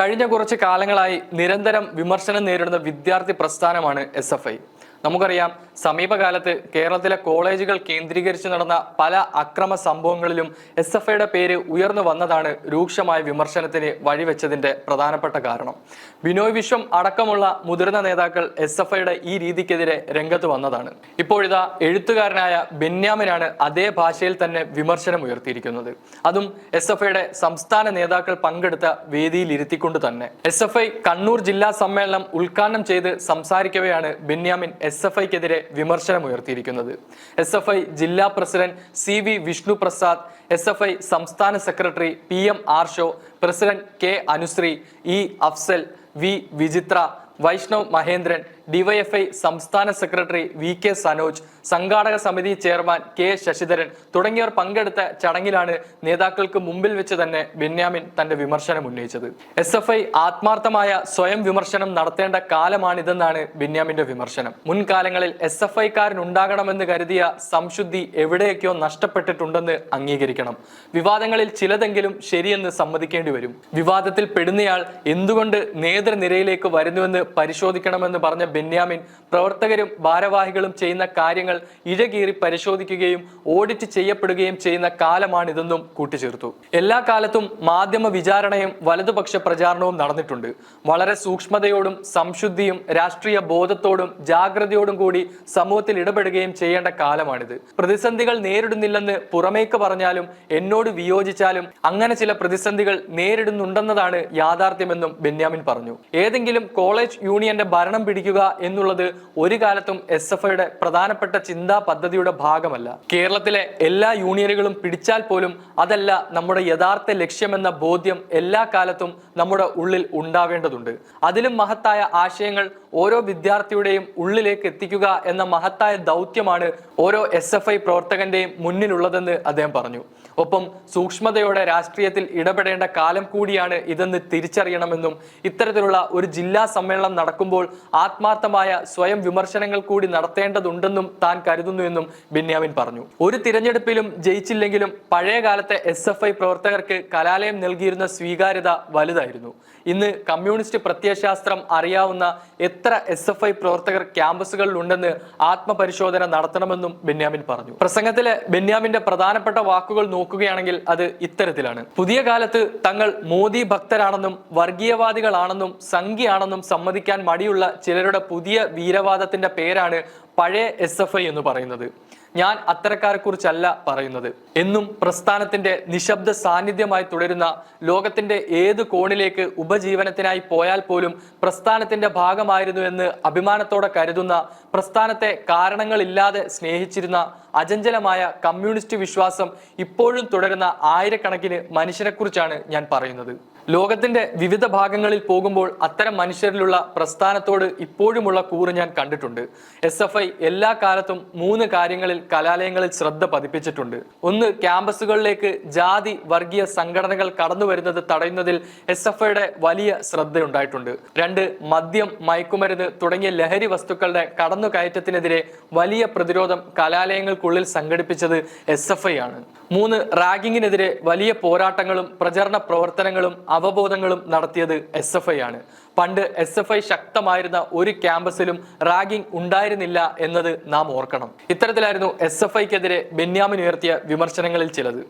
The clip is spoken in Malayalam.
കഴിഞ്ഞ കുറച്ച് കാലങ്ങളായി നിരന്തരം വിമർശനം നേരിടുന്ന വിദ്യാർത്ഥി പ്രസ്ഥാനമാണ് എസ് എഫ് ഐ. നമുക്കറിയാം സമീപകാലത്ത് കേരളത്തിലെ കോളേജുകൾ കേന്ദ്രീകരിച്ച് നടന്ന പല അക്രമ സംഭവങ്ങളിലും എസ് എഫ് ഐയുടെ പേര് ഉയർന്നു വന്നതാണ് രൂക്ഷമായ വിമർശനത്തിന് വഴിവെച്ചതിന്റെ പ്രധാനപ്പെട്ട കാരണം. ബിനോയ് വിശ്വം അടക്കമുള്ള മുതിർന്ന നേതാക്കൾ എസ് എഫ് ഐയുടെ ഈ രീതിക്കെതിരെ രംഗത്ത് വന്നതാണ്. ഇപ്പോഴിതാ എഴുത്തുകാരനായ ബെന്യാമിനാണ് അതേ ഭാഷയിൽ തന്നെ വിമർശനം ഉയർത്തിയിരിക്കുന്നത്. അതും എസ് എഫ് ഐയുടെ സംസ്ഥാന നേതാക്കൾ പങ്കെടുത്ത വേദിയിൽ ഇരുത്തിക്കൊണ്ട് തന്നെ. എസ് എഫ് ഐ കണ്ണൂർ ജില്ലാ സമ്മേളനം ഉദ്ഘാടനം ചെയ്ത് സംസാരിക്കവെയാണ് ബെന്യാമിൻ എസ് എഫ് ഐക്കെതിരെ വിമർശനമുയർത്തിയിരിക്കുന്നത്. എസ് എഫ് ഐ ജില്ലാ president C V Vishnu Prasad S F I സംസ്ഥാന secretary P M Arsho president K Anusree E Afsal V Vichithra Vaishnav Mahendran DYFI സംസ്ഥാന സെക്രട്ടറി വി കെ സനോജ് സംഘാടക സമിതി ചെയർമാൻ കെ ശശിധരൻ തുടങ്ങിയവർ പങ്കെടുത്ത ചടങ്ങിലാണ് നേതാക്കൾക്ക് മുമ്പിൽ വെച്ച് തന്നെ ബെന്യാമിൻ തന്റെ വിമർശനം ഉന്നയിച്ചത്. എസ് എഫ് ഐ ആത്മാർത്ഥമായ സ്വയം വിമർശനം നടത്തേണ്ട കാലമാണിതെന്നാണ് ബെന്യാമിന്റെ വിമർശനം. മുൻകാലങ്ങളിൽ എസ് എഫ് ഐക്കാരനുണ്ടാകണമെന്ന് കരുതിയ സംശുദ്ധി എവിടെയൊക്കെയോ നഷ്ടപ്പെട്ടിട്ടുണ്ടെന്ന് അംഗീകരിക്കണം. വിവാദങ്ങളിൽ ചിലതെങ്കിലും ശരിയെന്ന് സമ്മതിക്കേണ്ടി വരും. വിവാദത്തിൽ പെടുന്നയാൾ എന്തുകൊണ്ട് നേതൃനിരയിലേക്ക് വരുന്നുവെന്ന് പരിശോധിക്കണമെന്ന് പറഞ്ഞ ബെന്യാമിൻ പ്രവർത്തകരും ഭാരവാഹികളും ചെയ്യുന്ന കാര്യങ്ങൾ ഇഴകീറി പരിശോധിക്കുകയും ഓഡിറ്റ് ചെയ്യപ്പെടുകയും ചെയ്യുന്ന കാലമാണിതെന്നും കൂട്ടിച്ചേർത്തു. എല്ലാ കാലത്തും മാധ്യമ വിചാരണയും വലതുപക്ഷ പ്രചാരണവും നടന്നിട്ടുണ്ട്. വളരെ സൂക്ഷ്മതയോടും സംശുദ്ധിയും രാഷ്ട്രീയ ബോധത്തോടും ജാഗ്രതയോടും കൂടി സമൂഹത്തിൽ ഇടപെടുകയും ചെയ്യേണ്ട കാലമാണിത്. പ്രതിസന്ധികൾ നേരിടുന്നില്ലെന്ന് പുറമേക്ക് പറഞ്ഞാലും എന്നോട് വിയോജിച്ചാലും അങ്ങനെ ചില പ്രതിസന്ധികൾ നേരിടുന്നുണ്ടെന്നതാണ് യാഥാർത്ഥ്യമെന്നും ബെന്യാമിൻ പറഞ്ഞു. ഏതെങ്കിലും കോളേജ് യൂണിയന്റെ ഭരണം പിടിക്കുക എന്നുള്ളത് ഒരു കാലത്തും എസ് എഫ് ഐയുടെ പ്രധാനപ്പെട്ട ചിന്താ പദ്ധതിയുടെ ഭാഗമല്ല. കേരളത്തിലെ എല്ലാ യൂണിയനുകളും പിടിച്ചാൽ പോലും അതല്ല നമ്മുടെ യഥാർത്ഥ ലക്ഷ്യമെന്ന ബോധ്യം എല്ലാ കാലത്തും നമ്മുടെ ഉള്ളിൽ ഉണ്ടാവേണ്ടതുണ്ട്. അതിലും മഹത്തായ ആശയങ്ങൾ ഓരോ വിദ്യാർത്ഥിയുടെയും ഉള്ളിലേക്ക് എത്തിക്കുക എന്ന മഹത്തായ ദൗത്യമാണ് ഓരോ എസ് എഫ് ഐ പ്രവർത്തകന്റെയും മുന്നിലുള്ളതെന്ന് അദ്ദേഹം പറഞ്ഞു. ഒപ്പം സൂക്ഷ്മതയോടെ രാഷ്ട്രീയത്തിൽ ഇടപെടേണ്ട കാലം കൂടിയാണ് ഇതെന്ന് തിരിച്ചറിയണമെന്നും ഇത്തരത്തിലുള്ള ഒരു ജില്ലാ സമ്മേളനം നടക്കുമ്പോൾ ആത്മാർത്ഥമായ സ്വയം വിമർശനങ്ങൾ കൂടി നടത്തേണ്ടതുണ്ടെന്നും താൻ കരുതുന്നുവെന്നും ബെന്യാമിൻ പറഞ്ഞു. ഒരു തിരഞ്ഞെടുപ്പിലും ജയിച്ചില്ലെങ്കിലും പഴയ കാലത്തെ എസ് എഫ് ഐ പ്രവർത്തകർക്ക് കലാലയം നൽകിയിരുന്ന സ്വീകാര്യത വലുതായിരുന്നു. ഇന്ന് കമ്മ്യൂണിസ്റ്റ് പ്രത്യയശാസ്ത്രം അറിയാവുന്ന എത്ര എസ് എഫ് ഐ പ്രവർത്തകർ ക്യാമ്പസുകളിൽ ഉണ്ടെന്ന് ആത്മപരിശോധന നടത്തണമെന്നും ബെന്യാമിൻ പറഞ്ഞു. പ്രസംഗത്തിലെ ബെന്യാമിന്റെ പ്രധാനപ്പെട്ട വാക്കുകൾ നോക്കുകയാണെങ്കിൽ അത് ഇത്തരത്തിലാണ്. പുതിയ കാലത്ത് തങ്ങൾ മോദി ഭക്തരാണെന്നും വർഗീയവാദികളാണെന്നും സംഘിയാണെന്നും സമ്മതിക്കാൻ മടിയുള്ള ചിലരുടെ പുതിയ വീരവാദത്തിന്റെ പേരാണ് പഴയ എസ് എഫ് ഐ എന്ന് പറയുന്നത്. ഞാൻ അത്തരക്കാരെ കുറിച്ചല്ല പറയുന്നത്. എന്നും പ്രസ്ഥാനത്തിന്റെ നിശബ്ദ സാന്നിധ്യമായി തുടരുന്ന ലോകത്തിന്റെ ഏത് കോണിലേക്ക് ഉപജീവനത്തിനായി പോയാൽ പോലും പ്രസ്ഥാനത്തിന്റെ ഭാഗമായിരുന്നു എന്ന് അഭിമാനത്തോടെ കരുതുന്ന പ്രസ്ഥാനത്തെ കാരണങ്ങളില്ലാതെ സ്നേഹിച്ചിരുന്ന അചഞ്ചലമായ കമ്മ്യൂണിസ്റ്റ് വിശ്വാസം ഇപ്പോഴും തുടരുന്ന ആയിരക്കണക്കിന് മനുഷ്യരെക്കുറിച്ചാണ് ഞാൻ പറയുന്നത്. ലോകത്തിന്റെ വിവിധ ഭാഗങ്ങളിൽ പോകുമ്പോൾ അത്തരം മനുഷ്യരിലുള്ള പ്രസ്ഥാനത്തോട് ഇപ്പോഴുമുള്ള കൂറ് ഞാൻ കണ്ടിട്ടുണ്ട്. എസ് എഫ് ഐ എല്ലാ കാലത്തും മൂന്ന് കാര്യങ്ങളിൽ കലാലയങ്ങളിൽ ശ്രദ്ധ പതിപ്പിച്ചിട്ടുണ്ട്. ഒന്ന് ക്യാമ്പസുകളിലേക്ക് ജാതി വർഗീയ സംഘടനകൾ കടന്നു വരുന്നത് തടയുന്നതിൽ എസ് എഫ് ഐയുടെ വലിയ ശ്രദ്ധയുണ്ടായിട്ടുണ്ട്. രണ്ട് മദ്യം മയക്കുമരുന്ന് തുടങ്ങിയ ലഹരി വസ്തുക്കളുടെ കടന്നു കയറ്റത്തിനെതിരെ വലിയ പ്രതിരോധം കലാലയങ്ങൾക്കുള്ളിൽ സംഘടിപ്പിച്ചത് എസ് എഫ് ഐ ആണ്. മൂന്ന് റാഗിങ്ങിനെതിരെ വലിയ പോരാട്ടങ്ങളും പ്രചരണ പ്രവർത്തനങ്ങളും അവബോധങ്ങളും നടത്തിയത് എസ് എഫ് ഐ ആണ്. പണ്ട് എസ് എഫ് ഐ ശക്തമായിരുന്ന ഒരു ക്യാമ്പസിലും റാഗിംഗ് ഉണ്ടായിരുന്നില്ല എന്നത് നാം ഓർക്കണം. ഇത്തരത്തിലായിരുന്നു എസ് എഫ് ഐക്കെതിരെ ബെന്യാമിൻ ഉയർത്തിയ വിമർശനങ്ങളിൽ ചിലത്.